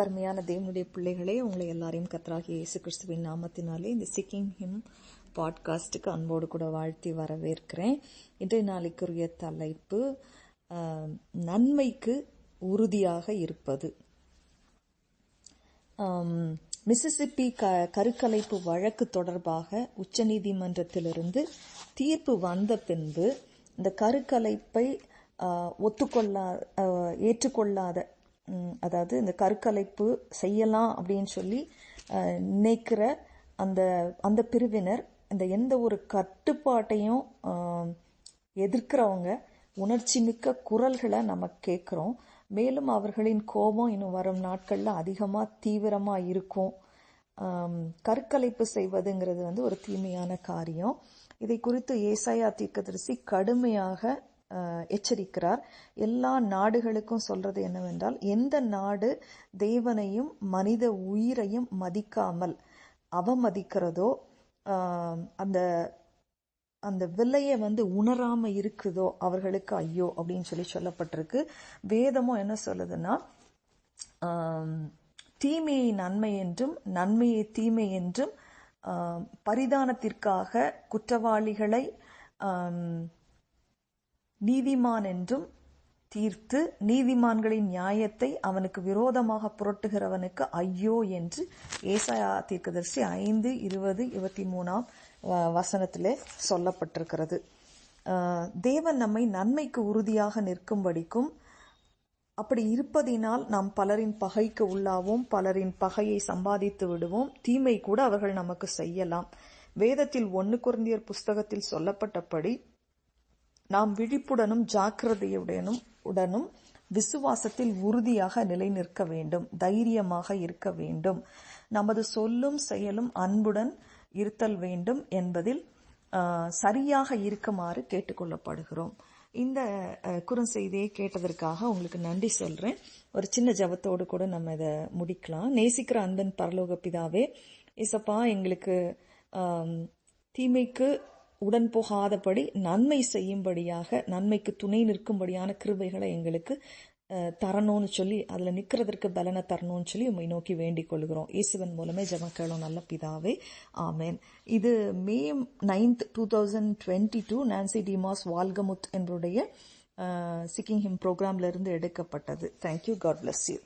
எனக்கு அருமையான தேவனுடைய பிள்ளைகளே உங்களை எல்லாரையும் கத்தராகிய இயேசு கிறிஸ்துவின் நாமத்தினாலே இந்த சிக்கிங் ஹிம் பாட்காஸ்ட்டுக்கு அன்போடு கூட வாழ்த்தி வரவேற்கிறேன். இன்றைய நாளைக்குரிய தலைப்பு நன்மைக்கு உறுதியாக இருப்பது. மிசிசிப்பி க கருக்கலைப்பு வழக்கு தொடர்பாக உச்சநீதிமன்றத்திலிருந்து தீர்ப்பு வந்த பின்பு இந்த கருக்கலைப்பை ஒத்துக்கொள்ளா ஏற்றுக்கொள்ளாத அதாவது இந்த கருக்கலைப்பு செய்யலாம் அப்படின்னு சொல்லி நினைக்கிற அந்த அந்த பிரிவினர் இந்த எந்த ஒரு கட்டுப்பாட்டையும் எதிர்க்கிறவங்க உணர்ச்சி மிக்க குரல்களை நம்ம கேட்குறோம். மேலும் அவர்களின் கோபம் இன்னும் வரும் நாட்களில் அதிகமாக தீவிரமாக இருக்கும். கற்கலைப்பு செய்வதுங்கிறது வந்து ஒரு தீமையான காரியம். இதை குறித்து ஏசாயா தீர்க்கதரிசி கடுமையாக எச்சரிக்கிறார். எல்லா நாடுகளுக்கும் சொல்றது என்னவென்றால் எந்த நாடு தேவனையும் மனித உயிரையும் மதிக்காமல் அவமதிக்கிறதோ அந்த அந்த விலையை வந்து உணராம இருக்குதோ அவர்களுக்கு ஐயோ அப்படின்னு சொல்லி சொல்லப்பட்டிருக்கு. வேதமும் என்ன சொல்லுதுன்னா தீமையை நன்மை என்றும் நன்மையை தீமை என்றும் பரிதானத்திற்காக குற்றவாளிகளை நீதிமான் என்றும் தீர்த்து நீதிமான்களின் நியாயத்தை அவனுக்கு விரோதமாக புரட்டுகிறவனுக்கு ஐயோ என்று ஏசாயா தீர்க்கதரிசி ஐந்து இருபது இருபத்தி மூணாம் வ- வசனத்திலே சொல்லப்பட்டிருக்கிறது. தேவன் நம்மை நன்மைக்கு உறுதியாக நிற்கும்படிக்கும் அப்படி இருப்பதினால் நாம் பலரின் பகைக்கு உள்ளாவோம் பலரின் பகையை சம்பாதித்து விடுவோம் தீமை கூட அவர்கள் நமக்கு செய்யலாம். வேதத்தில் ஒன்று குருந்தியர் புஸ்தகத்தில் சொல்லப்பட்டபடி நாம் விழிப்புடனும் ஜாக்கிரதையுடனும் உடனும் விசுவாசத்தில் உறுதியாக நிலை நிற்க வேண்டும் தைரியமாக இருக்க வேண்டும். நமது சொல்லும் செயலும் அன்புடன் இருத்தல் வேண்டும் என்பதில் சரியாக இருக்குமாறு கேட்டுக்கொள்ளப்படுகிறோம். இந்த குறுஞ்செய்தியை கேட்டதற்காக உங்களுக்கு நன்றி சொல்றேன். ஒரு சின்ன ஜபத்தோடு கூட நம்ம இதை முடிக்கலாம். நேசிக்கிற அன்பன் பரலோக பிதாவே இசப்பா எங்களுக்கு தீமைக்கு உடன் போகாதபடி நன்மை செய்யும்படியாக நன்மைக்கு துணை நிற்கும்படியான கிருபைகளை எங்களுக்கு தரணும்னு சொல்லி அதில் நிற்கிறதற்கு பலனை தரணும்னு சொல்லி உண்மை நோக்கி வேண்டிக் கொள்கிறோம். இயேசுவன் மூலமே ஜமக்கேளும் நல்ல பிதாவே. ஆமேன். இது May ninth two thousand twenty two Nancy DeMoss Wolgemuth என்புடைய seeking him ப்ரோக்ராம்லேருந்து எடுக்கப்பட்டது. Thank you God bless you